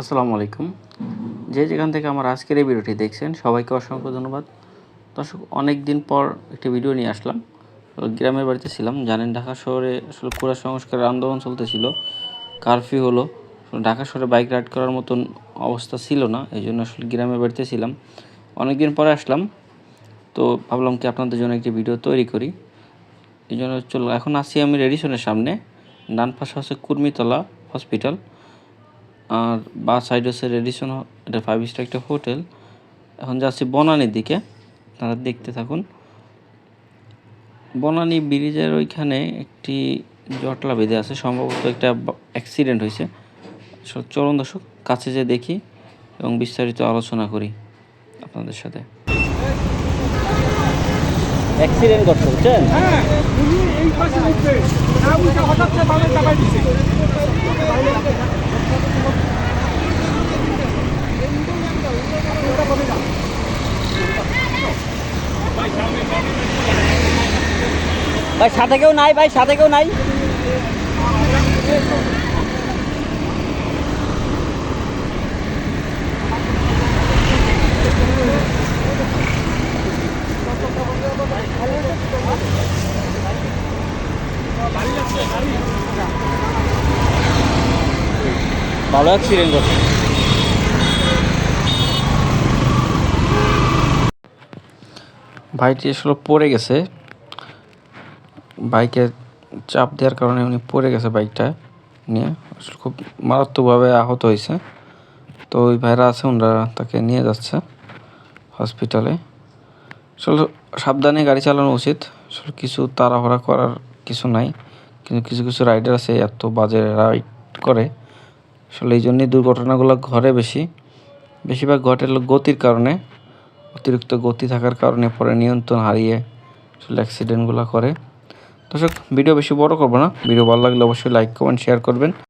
আসসালামু আলাইকুম। যে যেখান থেকে আমার আজকের এই ভিডিওটি দেখছেন, সবাইকে অসংখ্য ধন্যবাদ। দর্শক অনেক দিন পর একটি ভিডিও নিয়ে আসলাম। গ্রামের বাড়িতে ছিলাম, জানেন ঢাকা শহরে আসলে পুরা সংস্কারের আন্দোলন চলতেছিল, কারফিউ হলো। ঢাকা শহরে বাইক রাইড করার মতন অবস্থা ছিল না, এই জন্য আসলে গ্রামের বাড়িতে ছিলাম। অনেক দিন পরে আসলাম, তো ভাবলাম কি আপনাদের জন্য একটি ভিডিও তৈরি করি। এই জন্য চলো, এখন আসছি আমি রেডিসনের সামনে ডান পাশে হচ্ছে কুর্মিতলা হসপিটাল। আর বা সাইড হচ্ছে রেডিসন এটা ফাইভ স্টার একটা হোটেল এখন যাচ্ছি বনানীর দিকে তারা দেখতে থাকুন। বনানী ব্রিজের ওইখানে একটি জটলা বেঁধে আছে সম্ভবত একটা অ্যাক্সিডেন্ট হয়েছে। চলুন দর্শক কাছে যে দেখি এবং বিস্তারিত আলোচনা করি আপনাদের সাথে। অ্যাক্সিডেন্ট করতে বুঝছেন হ্যাঁ এই পাশে উঠে হঠাৎ ভাই, সাথে কেউ নাই, ভাই, সাথে কেউ নাই। ভালো অ্যাক্সিডেন্ট করছে ভাইটি আসলে পড়ে গেছে। বাইকে চাপ দেওয়ার কারণে উনি পড়ে গেছে বাইকটা নিয়ে। খুব মারাত্মকভাবে আহত হয়েছে। তো ওই ভাইরা আছে, ওনারা তাকে নিয়ে যাচ্ছে হসপিটালে আসলে সাবধানে গাড়ি চালানো উচিত। আসলে কিছু তাড়াহুড়া করার কিছু নাই। কিন্তু কিছু কিছু রাইডার আছে, এত বাজে রাইড করে। আসলে এই জন্যই দুর্ঘটনাগুলো ঘরে বেশি। বেশিরভাগ ঘটে গতির কারণে। অতিরিক্ত গতি থাকার কারণে পরে নিয়ন্ত্রণ হারিয়ে আসলে অ্যাক্সিডেন্টগুলো করে। দর্শক ভিডিও বেশি বড় করব না। ভিডিও ভালো লাগলে অবশ্যই লাইক করবেন শেয়ার করবেন।